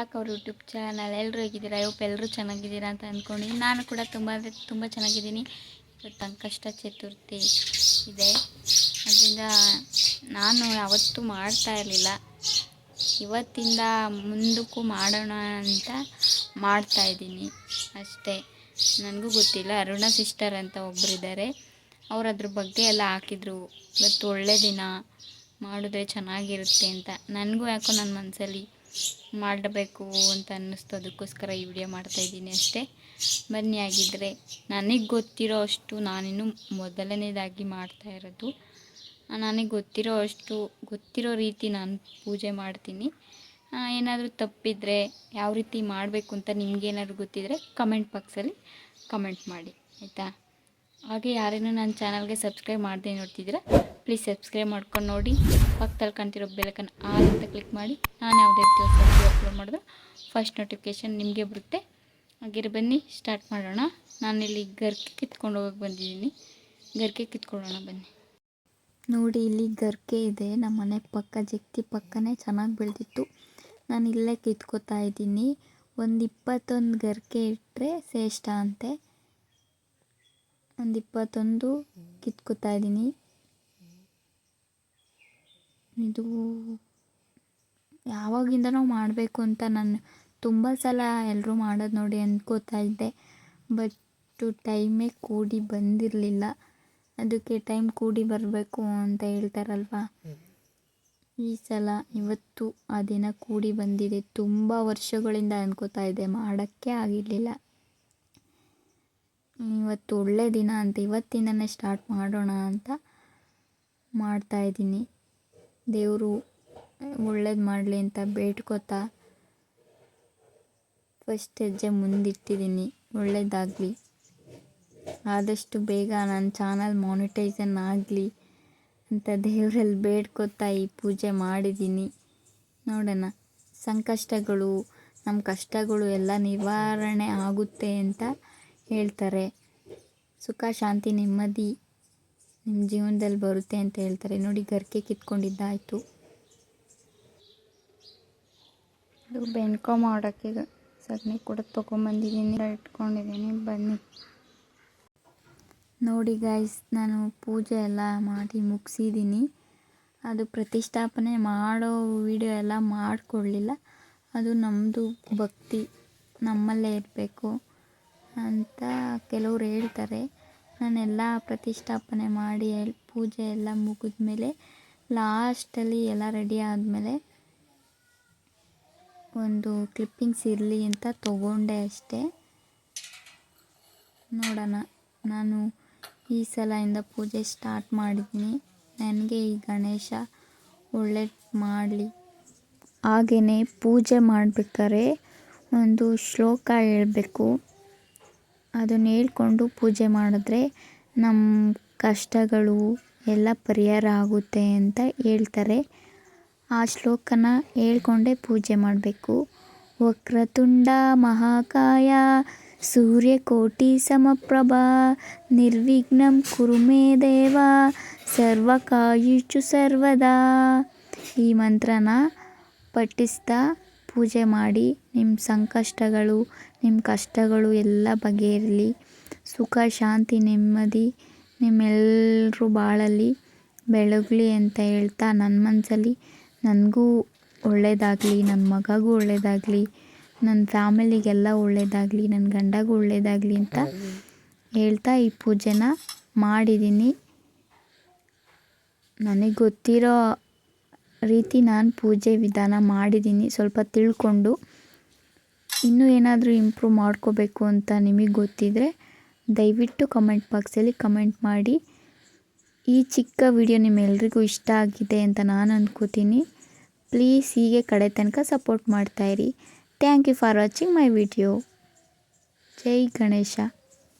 Back ಅವ್ರ YouTube channel ಎಲ್ಲರೂ ಹೇಗಿದ್ದೀರಾ? ಇವತ್ತು ಎಲ್ಲರೂ ಚೆನ್ನಾಗಿದ್ದೀರಾ ಅಂತ ಅಂದ್ಕೊಂಡಿದ್ದೀನಿ ನಾನು ಕೂಡ ತುಂಬ ತುಂಬ ಚೆನ್ನಾಗಿದ್ದೀನಿ. ಇವತ್ತು ಸಂಕಷ್ಟ ಚತುರ್ಥಿ ಇದೆ. ಅದರಿಂದ ನಾನು ಯಾವತ್ತೂ ಮಾಡ್ತಾ ಇರಲಿಲ್ಲ. ಇವತ್ತಿಂದ ಮುಂದಕ್ಕೂ ಮಾಡೋಣ ಅಂತ ಮಾಡ್ತಾ ಇದ್ದೀನಿ. ಅಷ್ಟೇ. ನನಗೂ ಗೊತ್ತಿಲ್ಲ. ಅರುಣ ಸಿಸ್ಟರ್ ಅಂತ ಒಬ್ಬರಿದ್ದಾರೆ ಅವ್ರು ಅದ್ರ ಬಗ್ಗೆ ಎಲ್ಲ ಹಾಕಿದ್ರು. ಇವತ್ತು ಒಳ್ಳೆ ದಿನ. ಮಾಡಿದ್ರೆ ಚೆನ್ನಾಗಿರುತ್ತೆ ಅಂತ. ನನಗೂ ಯಾಕೋ ನನ್ನ ಮನಸ್ಸಲ್ಲಿ ಮಾಡಬೇಕು ಅಂತ ಅನ್ನಿಸ್ತು. ಅದಕ್ಕೋಸ್ಕರ ಈ ವಿಡಿಯೋ ಮಾಡ್ತಾಯಿದ್ದೀನಿ ಅಷ್ಟೇ. ಬನ್ನಿ ಆಗಿದ್ದರೆ ನನಗೆ ಗೊತ್ತಿರೋ ಅಷ್ಟು ನಾನಿನ್ನು ಮೊದಲನೇದಾಗಿ ಮಾಡ್ತಾ ಇರೋದು. ನನಗೆ ಗೊತ್ತಿರೋ ಅಷ್ಟು, ಗೊತ್ತಿರೋ ರೀತಿ ನಾನು ಪೂಜೆ ಮಾಡ್ತೀನಿ. ಏನಾದರೂ ತಪ್ಪಿದರೆ ಯಾವ ರೀತಿ ಮಾಡಬೇಕು ಅಂತ ನಿಮಗೇನಾದ್ರು ಗೊತ್ತಿದ್ದರೆ ಕಮೆಂಟ್ ಬಾಕ್ಸಲ್ಲಿ ಕಮೆಂಟ್ ಮಾಡಿ, ಆಯಿತಾ? ಹಾಗೆ ಯಾರೇನೂ ನನ್ನ ಚಾನಲ್ಗೆ ಸಬ್ಸ್ಕ್ರೈಬ್ ಮಾಡದೆ ನೋಡ್ತಿದ್ದೀರಾ ಪ್ಲೀಸ್ ಸಬ್ಸ್ಕ್ರೈಬ್ ಮಾಡ್ಕೊಂಡು ನೋಡಿ. ಪಕ್ಕದಲ್ಲಿ ಕಂತಿರೋ ಬೆಲಕನ್ನು ಆಲ್ ಅಂತ ಕ್ಲಿಕ್ ಮಾಡಿ. ನಾನು ಯಾವುದೇ ರೀತಿ ಅಪ್ಲೋಡ್ ಮಾಡಿದ್ರು ಫಸ್ಟ್ ನೋಟಿಫಿಕೇಷನ್ ನಿಮಗೆ ಬರುತ್ತೆ. ಹಾಗೆ ಬನ್ನಿ ಸ್ಟಾರ್ಟ್ ಮಾಡೋಣ. ನಾನಿಲ್ಲಿ ಗರ್ಕೆ ಕಿತ್ಕೊಂಡು ಹೋಗಕ್ಕೆ ಬಂದಿದ್ದೀನಿ. ಗರ್ಕೆ ಕಿತ್ಕೊಳ್ಳೋಣ ಬನ್ನಿ. ನೋಡಿ, ಇಲ್ಲಿ ಗರ್ಕೆ ಇದೆ. ನಮ್ಮ ಮನೆ ಪಕ್ಕ, ಜಗ್ತಿ ಪಕ್ಕನೇ ಚೆನ್ನಾಗಿ ಬೆಳೆದಿತ್ತು. ನಾನು ಇಲ್ಲೇ ಕಿತ್ಕೋತಾ ಇದ್ದೀನಿ. ಒಂದು ಇಪ್ಪತ್ತೊಂದು ಗರ್ಕೆ ಇಟ್ಟರೆ ಶ್ರೇಷ್ಠ ಅಂತೆ. ಒಂದು ಇಪ್ಪತ್ತೊಂದು ಕಿತ್ಕೋತಾ ಇದ್ದೀನಿ. ಇದು ಯಾವಾಗಿಂದನೋ ಮಾಡಬೇಕು ಅಂತ ನಾನು ತುಂಬ ಸಲ ಎಲ್ಲರೂ ಮಾಡೋದು ನೋಡಿ ಅಂದ್ಕೋತಾ ಇದ್ದೆ. ಬಟ್ಟು ಟೈಮೇ ಕೂಡಿ ಬಂದಿರಲಿಲ್ಲ. ಅದಕ್ಕೆ ಟೈಮ್ ಕೂಡಿ ಬರಬೇಕು ಅಂತ ಹೇಳ್ತಾರಲ್ವ? ಈ ಸಲ ಇವತ್ತು ಆ ದಿನ ಕೂಡಿ ಬಂದಿದೆ. ತುಂಬ ವರ್ಷಗಳಿಂದ ಅಂದ್ಕೋತಾ ಇದ್ದೆ. ಮಾಡೋಕ್ಕೆ ಆಗಿರಲಿಲ್ಲ. ಇವತ್ತು ಒಳ್ಳೆ ದಿನ ಅಂತ, ಇವತ್ತಿಂದನೇ ಸ್ಟಾರ್ಟ್ ಮಾಡೋಣ ಅಂತ ಮಾಡ್ತಾಯಿದ್ದೀನಿ ದೇವರು ಒಳ್ಳೇದು ಮಾಡಲಿ ಅಂತ ಬೇಡ್ಕೋತಾ ಫಸ್ಟ್ ಹೆಜ್ಜೆ ಮುಂದಿಟ್ಟಿದ್ದೀನಿ. ಒಳ್ಳೇದಾಗಲಿ. ಆದಷ್ಟು ಬೇಗ ನನ್ನ ಚಾನಲ್ ಮಾನಿಟೈಸನ್ ಆಗಲಿ ಅಂತ ದೇವರಲ್ಲಿ ಬೇಡ್ಕೋತಾ ಈ ಪೂಜೆ ಮಾಡಿದ್ದೀನಿ. ನೋಡೋಣ. ಸಂಕಷ್ಟಗಳು ನಮ್ಮ ಕಷ್ಟಗಳು ಎಲ್ಲ ನಿವಾರಣೆ ಆಗುತ್ತೆ ಅಂತ ಹೇಳ್ತಾರೆ. ಸುಖ, ಶಾಂತಿ, ನೆಮ್ಮದಿ ನಿಮ್ಮ ಜೀವನದಲ್ಲಿ ಬರುತ್ತೆ ಅಂತ ಹೇಳ್ತಾರೆ. ನೋಡಿ, ಗರ್ಕೆ ಕಿತ್ಕೊಂಡಿದ್ದಾಯಿತು. ಇದು ಬೆಣ್ಕೊ ಮಾಡೋಕ್ಕೆ ಸಗಣಿ ಕೂಡ ತೊಗೊಂಬಂದಿದ್ದೀನಿ. ಇಟ್ಕೊಂಡಿದ್ದೀನಿ. ಬನ್ನಿ. ನೋಡಿ ಗಾಯ್ಸ್ ನಾನು ಪೂಜೆ ಎಲ್ಲ ಮಾಡಿ ಮುಗಿಸಿದ್ದೀನಿ. ಅದು ಪ್ರತಿಷ್ಠಾಪನೆ ಮಾಡೋ ವಿಡಿಯೋ ಎಲ್ಲ ಮಾಡಿಕೊಡ್ಲಿಲ್ಲ ಅದು ನಮ್ಮದು ಭಕ್ತಿ. ನಮ್ಮಲ್ಲೇ ಇರಬೇಕು. ಅಂತ ಕೆಲವರು ಹೇಳ್ತಾರೆ. ನಾನೆಲ್ಲ ಪ್ರತಿಷ್ಠಾಪನೆ ಮಾಡಿ ಪೂಜೆ ಎಲ್ಲ ಮುಗಿದ್ಮೇಲೆ ಲಾಸ್ಟಲ್ಲಿ ಎಲ್ಲ ರೆಡಿ ಆದಮೇಲೆ ಒಂದು ಕ್ಲಿಪ್ಪಿಂಗ್ಸ್ ಇರಲಿ ಅಂತ ತಗೊಂಡೆ ಅಷ್ಟೇ. ನೋಡೋಣ. ನಾನು ಈ ಸಲದಿಂದ ಪೂಜೆ ಸ್ಟಾರ್ಟ್ ಮಾಡಿದ್ದೀನಿ. ನನಗೆ ಈ ಗಣೇಶ ಒಳ್ಳೆ ಮಾಡಲಿ. ಹಾಗೆಯೇ ಪೂಜೆ ಮಾಡಬೇಕಾದ್ರೆ ಒಂದು ಶ್ಲೋಕ ಹೇಳಬೇಕು. ಅದನ್ನು ಹೇಳ್ಕೊಂಡು ಪೂಜೆ ಮಾಡಿದ್ರೆ ನಮ್ಮ ಕಷ್ಟಗಳು ಎಲ್ಲ ಪರಿಹಾರ ಆಗುತ್ತೆ ಅಂತ ಹೇಳ್ತಾರೆ. ಆ ಶ್ಲೋಕನ ಹೇಳ್ಕೊಂಡೇ ಪೂಜೆ ಮಾಡಬೇಕು. ವಕ್ರತುಂಡ ಮಹಾಕಾಯ, ಸೂರ್ಯಕೋಟಿ ಸಮಪ್ರಭಾ, ನಿರ್ವಿಘ್ನಂ ಕುರುಮೇ ದೇವ, ಸರ್ವಕಾಯುಚು ಸರ್ವದಾ. ಈ ಮಂತ್ರನ ಪಠಿಸ್ತಾ ಪೂಜೆ ಮಾಡಿ ನಿಮ್ಮ ಸಂಕಷ್ಟಗಳು ನಿಮ್ಮ ಕಷ್ಟಗಳು ಎಲ್ಲ ಬಗೆಯಿರಲಿ ಸುಖ, ಶಾಂತಿ, ನೆಮ್ಮದಿ ನಿಮ್ಮೆಲ್ಲರೂ ಬಾಳಲಿ. ಬೆಳಗಲಿ ಅಂತ ಹೇಳ್ತಾ ನನ್ನ ಮನಸ್ಸಲ್ಲಿ ನನಗೂ ಒಳ್ಳೆಯದಾಗಲಿ ನನ್ನ ಮಗಗೂ ಒಳ್ಳೆಯದಾಗಲಿ ನನ್ನ ಫ್ಯಾಮಿಲಿಗೆಲ್ಲ ಒಳ್ಳೆಯದಾಗಲಿ ನನ್ನ ಗಂಡಗೂ ಒಳ್ಳೆಯದಾಗಲಿ ಅಂತ ಹೇಳ್ತಾ ಈ ಪೂಜೆನ ಮಾಡಿದ್ದೀನಿ ನನಗೆ ಗೊತ್ತಿರೋ ರೀತಿ ನಾನು ಪೂಜೆ ವಿಧಾನ ಮಾಡಿದ್ದೀನಿ ಸ್ವಲ್ಪ ತಿಳ್ಕೊಂಡು ಇನ್ನೂ ಏನಾದರೂ ಇಂಪ್ರೂವ್ ಮಾಡ್ಕೋಬೇಕು ಅಂತ ನಿಮಗೆ ಗೊತ್ತಿದ್ದರೆ ದಯವಿಟ್ಟು ಕಮೆಂಟ್ ಬಾಕ್ಸಲ್ಲಿ ಕಮೆಂಟ್ ಮಾಡಿ. ಈ ಚಿಕ್ಕ ವಿಡಿಯೋ ನಿಮ್ಮೆಲ್ರಿಗೂ ಇಷ್ಟ ಆಗಿದೆ ಅಂತ ನಾನು ಅಂದ್ಕೋತೀನಿ ಪ್ಲೀಸ್ ಹೀಗೆ ಕಡೆ ತನಕ support ಮಾಡ್ತಾಯಿರಿ thank you for watching my video Jai Ganesha.